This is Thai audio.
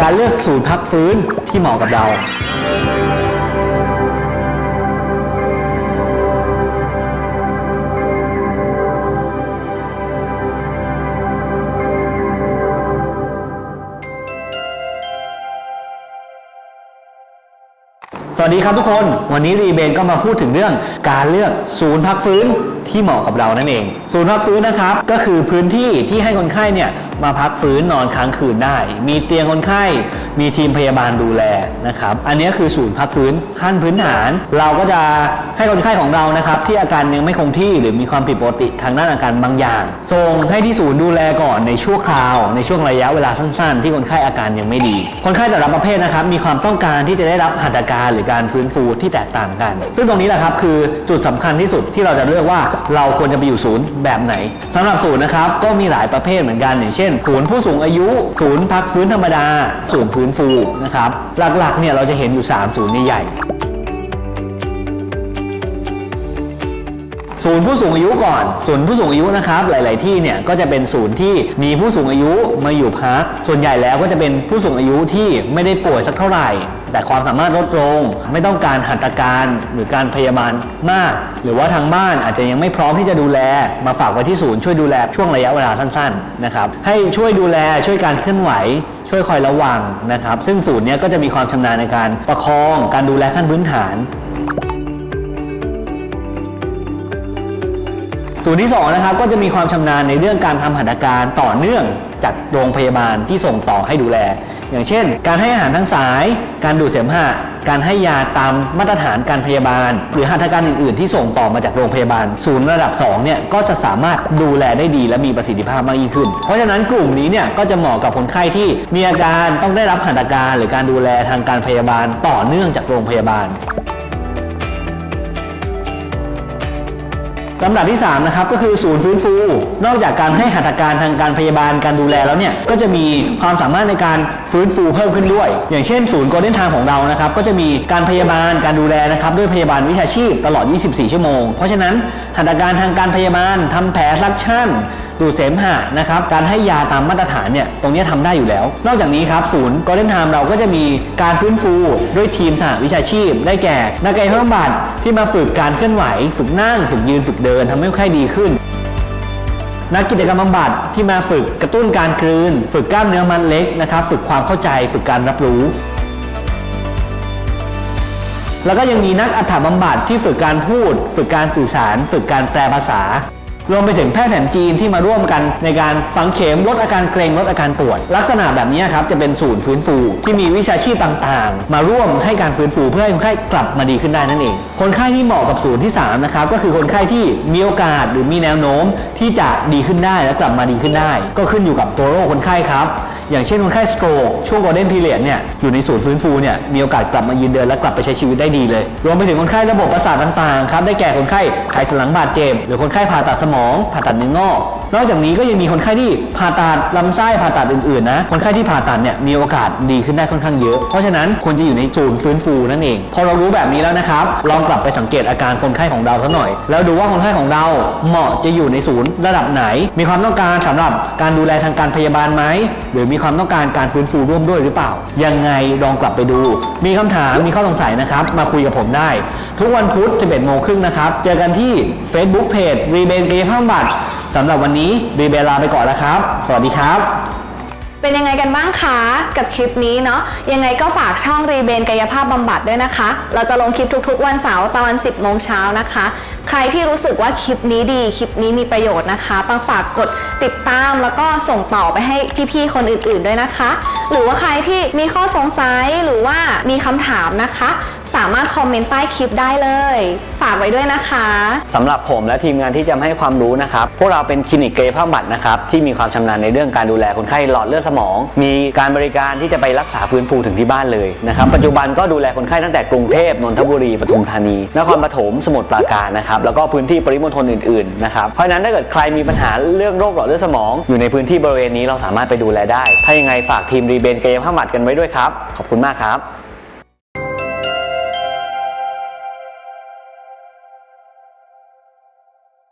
การเลือกศูนย์พักฟื้นที่เหมาะกับเราสวัสดีครับทุกคน วันนี้รีเบนก็มาพูดถึงเรื่องการเลือกศูนย์พักฟื้น ที่เหมาะกับเรานั่นเอง ศูนย์พักฟื้นนะครับ ก็คือพื้นที่ที่ให้คนไข้เนี่ยมาพักฟื้นนอนค้างคืนได้ มีเตียงคนไข้ มีทีมพยาบาลดูแลนะครับ อันนี้คือศูนย์พักฟื้นขั้นพื้นฐาน เราก็จะให้คนไข้ของเรานะครับ ที่อาการยังไม่คงที่หรือมีความผิดปกติทางด้านอาการบางอย่างส่งให้ที่ศูนย์ดูแลก่อนในชั่วคราว ในช่วงระยะเวลาสั้น ๆ ที่คนไข้อาการยังไม่ดี คนไข้แต่ละประเภทนะครับมีความต้องการที่จะได้รับหัตถการหรือการฟื้นฟูที่แตกต่างกัน ซึ่งตรงนี้แหละครับคือจุดสำคัญที่สุดที่เราจะเลือกว่าเราควรจะไปอยู่ศูนย์แบบไหนสำหรับศูนย์นะครับก็มีหลายประเภทเหมือนกันอย่างเช่น ศูนย์ผู้สูงอายุ ศูนย์พักฟื้นธรรมดา ศูนย์ฟื้นฟูนะครับหลักๆเนี่ยเราจะเห็นอยู่สามศูนย์ใหญ่ศูนย์ผู้สูงอายุก่อน ศูนย์ผู้สูงอายุนะครับหลาย ๆ ที่เนี่ยก็จะเป็นศูนย์ที่มีผู้สูงอายุมาอยู่พัก ส่วนใหญ่แล้วก็จะเป็นผู้สูงอายุที่ไม่ได้ป่วยสักเท่าไหร่ แต่ความสามารถลดลง ไม่ต้องการหัตถการหรือการพยาบาลมาก หรือว่าทางบ้านอาจจะยังไม่พร้อมที่จะดูแล มาฝากไว้ที่ศูนย์ช่วยดูแลช่วงระยะเวลาสั้นๆนะครับให้ช่วยดูแลช่วยการเคลื่อนไหว ช่วยคอยระวังนะครับ ซึ่งศูนย์เนี้ยก็จะมีความชำนาญในการประคองการดูแลขั้นพื้นฐานศูนย์ที่2นะครับก็จะมีความชำนาญในเรื่องการทำหัตถการต่อเนื่องจากโรงพยาบาลที่ส่งต่อให้ดูแล อย่างเช่น การให้อาหารทั้งสาย การดูดเสมหะ การให้ยาตามมาตรฐานการพยาบาล หรือหัตถการอื่น ๆ ที่ส่งต่อมาจากโรงพยาบาล ศูนย์ระดับ2เนี่ยก็จะสามารถดูแลได้ดีและมีประสิทธิภาพมากยิ่งขึ้น เพราะฉะนั้นกลุ่มนี้เนี่ยก็จะเหมาะกับคนไข้ที่มีอาการต้องได้รับหัตถการ หรือการดูแลทางการพยาบาลต่อเนื่องจากโรงพยาบาล ลำดับที่3นะครับก็คือศูนย์ฟื้นฟู นอกจากการให้หัตถการทางการพยาบาลการดูแลแล้วเนี่ยก็จะมีความสามารถในการฟื้นฟูเพิ่มขึ้นด้วย อย่างเช่น ศูนย์โกลเด้นทางของเรานะครับก็จะมีการพยาบาลการดูแลนะครับด้วยพยาบาลวิชาชีพตลอด 24 ชั่วโมง เพราะฉะนั้นหัตถการทางการพยาบาลทำแผลซักชั่น ดูดเสมหะนะครับการให้ยาตามมาตรฐานเนี่ยตรงนี้ทำได้อยู่แล้ว นอกจากนี้ครับศูนย์ Golden Time เราก็จะมีการฟื้นฟูด้วยทีมสหวิชาชีพ ได้แก่นักกายภาพบำบัดที่มาฝึกการเคลื่อนไหว ฝึกนั่ง ฝึกยืนฝึกเดินทำให้คนไข้ดีขึ้นนักกิจกรรมบำบัดที่มาฝึกกระตุ้นการกลืน ฝึกกล้ามเนื้อมัดเล็กนะครับฝึกความเข้าใจฝึกการรับรู้ แล้วก็ยังมีนักอัฐบำบัดที่ฝึกการพูด ฝึกการสื่อสาร ฝึกการแปลภาษา รวมไปถึงแพทย์แผนจีนที่มาร่วมกันในการฝังเข็มลดอาการเกรงลดอาการปวด ลักษณะแบบนี้ครับจะเป็นศูนย์ฟื้นฟู ที่มีวิชาชีพต่างๆ มาร่วมให้การฟื้นฟูเพื่อให้คนไข้กลับมาดีขึ้นได้นั่นเอง คนไข้ที่เหมาะกับศูนย์ที่3นะครับก็คือคนไข้ที่มีโอกาสหรือมีแนวโน้มที่จะดีขึ้นได้และกลับมาดีขึ้นได้ ก็ขึ้นอยู่กับตัวโรคคนไข้ครับ อย่างเช่นคนไข้สโตรกช่วง golden period เนี่ยอยู่ในศูนย์ฟื้นฟูเนี่ยมีโอกาสกลับมายืนเดินและกลับไปใช้ชีวิตได้ดีเลย รวมไปถึงคนไข้ระบบประสาทต่างๆครับได้แก่คนไข้ไขสันหลังบาดเจ็บหรือคนไข้ผ่าตัดสมองผ่าตัดเนื้องอก นอกจากนี้ก็ยังมีคนไข้ที่ผ่าตัดลำไส้ผ่าตัดอื่นๆนะ คนไข้ที่ผ่าตัดเนี่ยมีโอกาสดีขึ้นได้ค่อนข้างเยอะ เพราะฉะนั้นควรจะอยู่ในศูนย์ฟื้นฟูนั่นเอง พอเรารู้แบบนี้แล้วนะครับ ลองกลับไปสังเกตอาการคนไข้ของเราสักหน่อย แล้วดูว่าคนไข้ของเราเหมาะจะอยู่ในศูนย์ระดับไหน มีความต้องการสำหรับการดูแลทางการพยาบาลไหม หรือมีความต้องการการฟื้นฟูร่วมด้วยหรือเปล่า ยังไงลองกลับไปดู มีคำถาม มีข้อสงสัยนะครับ มาคุยกับผมได้ ทุกวันพุธ11โมงครึ่งนะครับ เจอกันที่ Facebook Page รีเบนกายภาพบำบัดสำหรับวันนี้รีเบลาไปก่อนแล้วครับ สวัสดีครับ เป็นยังไงกันบ้างคะ กับคลิปนี้เนาะยังไงก็ฝากช่องรีเบนกายภาพบำบัดด้วยนะคะ เราจะลงคลิปทุกๆ วันเสาร์ตอน 10โมงเช้านะคะ ใครที่รู้สึกว่าคลิปนี้ดี คลิปนี้มีประโยชน์นะคะปังฝากกดติดตามแล้วก็ส่งต่อไปให้พี่ๆคนอื่นๆด้วยนะคะ หรือว่าใครที่มีข้อสงสัยหรือว่ามีคำถามนะคะามารถคอมเมนต์ใต้คลิปได้เลย ฝากไว้ด้วยนะคะสำหรับผมและทีมงานที่จะให้ความรู้นะครับ พวกเราเป็นคลินิกเกายภาพบำบัดนะครับ ที่มีความชำนาญในเรื่องการดูแลคนไข้หลอดเลือดสมอง มีการบริการที่จะไปรักษาฟื้นฟูถึงที่บ้านเลยนะครับ ปัจจุบันก็ดูแลคนไข้ตั้งแต่กรุงเทพนนทบุรีปทุมธานี นครปฐมสมุทรปราการนะครับ แล้วก็พื้นที่ปริมณฑลอื่นๆนะครับ เพราะฉะนั้นถ้าเกิดใครมีปัญหาเรื่องโรคหลอดเลือดสมอง อยู่ในพื้นที่บริเวณนี้เราสามารถไปดูแลได้ ถ้ายังไงฝากทีมรีเบนเกายภาพบำบัดกันไว้ด้วยครับ ขอบคุณมากครับ